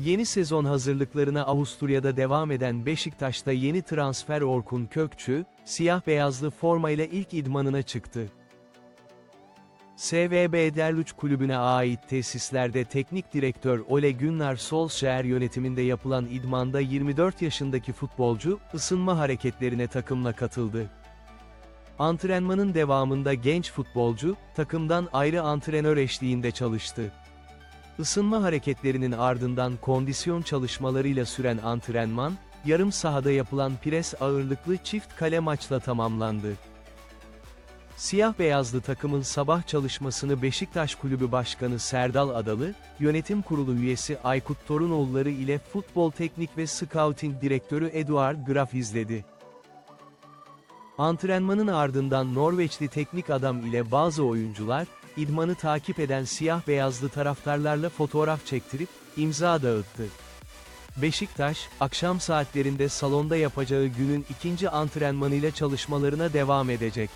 Yeni sezon hazırlıklarına Avusturya'da devam eden Beşiktaş'ta yeni transfer Orkun Kökçü, siyah beyazlı formayla ilk idmanına çıktı. SVB Derluç Kulübü'ne ait tesislerde teknik direktör Ole Gunnar Solskjaer yönetiminde yapılan idmanda 24 yaşındaki futbolcu, ısınma hareketlerine takımla katıldı. Antrenmanın devamında genç futbolcu, takımdan ayrı antrenör eşliğinde çalıştı. Isınma hareketlerinin ardından kondisyon çalışmalarıyla süren antrenman, yarım sahada yapılan pres ağırlıklı çift kale maçla tamamlandı. Siyah beyazlı takımın sabah çalışmasını Beşiktaş Kulübü Başkanı Serdal Adalı, yönetim kurulu üyesi Aykut Torunoğulları ile futbol teknik ve scouting direktörü Eduard Graf izledi. Antrenmanın ardından Norveçli teknik adam ile bazı oyuncular, idmanı takip eden siyah beyazlı taraftarlarla fotoğraf çektirip, imza dağıttı. Beşiktaş, akşam saatlerinde salonda yapacağı günün ikinci antrenmanıyla çalışmalarına devam edecek.